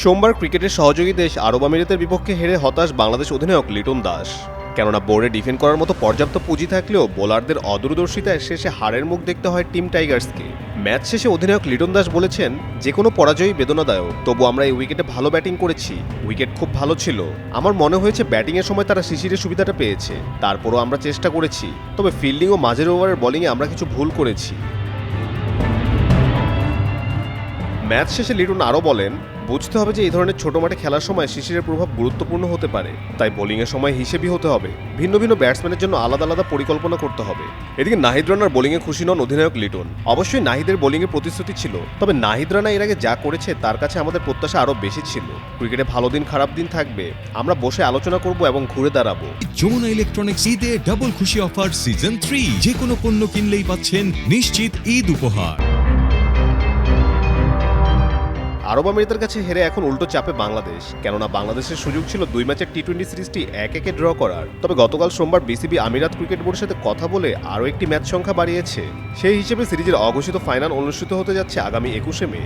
সোমবার ক্রিকেটের সহযোগী দেশ আরব আমিরাতের বিপক্ষে হেরে হতাশ বাংলাদেশ অধিনায়ক লিটন দাস। কেননা বোর্ডে ডিফেন্ড করার মতো পর্যাপ্ত পুঁজি থাকলেও বোলারদের অদূরদর্শিতায় শেষে হারের মুখ দেখতে হয় টিম টাইগার্সকে। ম্যাচ শেষে অধিনায়ক লিটন দাস বলেছেন, যে কোনো পরাজয়ই বেদনাদায়ক তবু আমরা এই উইকেটে ভালো ব্যাটিং করেছি। উইকেট খুব ভালো ছিল। আমার মনে হয়েছে ব্যাটিংয়ের সময় তারা শিশিরের সুবিধাটা পেয়েছে। তারপরও আমরা চেষ্টা করেছি। তবে ফিল্ডিং ও মাঝের ওভারের বোলিংয়ে আমরা কিছু ভুল করেছি। ম্যাচ শেষে লিটন আরও বলেন, বুঝতে হবে যে এই ধরনের ছোট মাঠে খেলার সময় শিশিরের প্রভাব গুরুত্বপূর্ণ হতে পারে। তাই বোলিংয়ের সময় হিসেবই হতে হবে। ভিন্ন ভিন্ন ব্যাটসম্যানের জন্য আলাদা আলাদা পরিকল্পনা করতে হবে। এদিকে নাহিদ রানার বোলিংয়ে খুশি নন অধিনায়ক লিটন। অবশ্যই নাহিদের বোলিংয়ে প্রতিশ্রুতি ছিল, তবে নাহিদ রানা এর আগে যা করেছে তার কাছে আমাদের প্রত্যাশা আরও বেশি ছিল। ক্রিকেটে ভালো দিন, খারাপ দিন থাকবে। আমরা বসে আলোচনা করব এবং ঘুরে দাঁড়াবো। যমুনা ইলেকট্রনিক্স ঈদে ডাবল খুশি অফার সিজন থ্রি যে কোনো পণ্য কিনলেই পাচ্ছেন নিশ্চিত ঈদ উপহার। আরব আমিরাতের কাছে হেরে এখন উল্টো চাপে বাংলাদেশ। কেননা বাংলাদেশের সুযোগ ছিল দুই ম্যাচের টি টোয়েন্টি সিরিজটি এক একে ড্র করার। তবে গতকাল সোমবার বিসিবি আমিরাত ক্রিকেট বোর্ডের সাথে কথা বলে আরও একটি ম্যাচ সংখ্যা বাড়িয়েছে। সেই হিসেবে সিরিজের অঘোষিত ফাইনাল অনুষ্ঠিত হতে যাচ্ছে আগামী একুশে মে।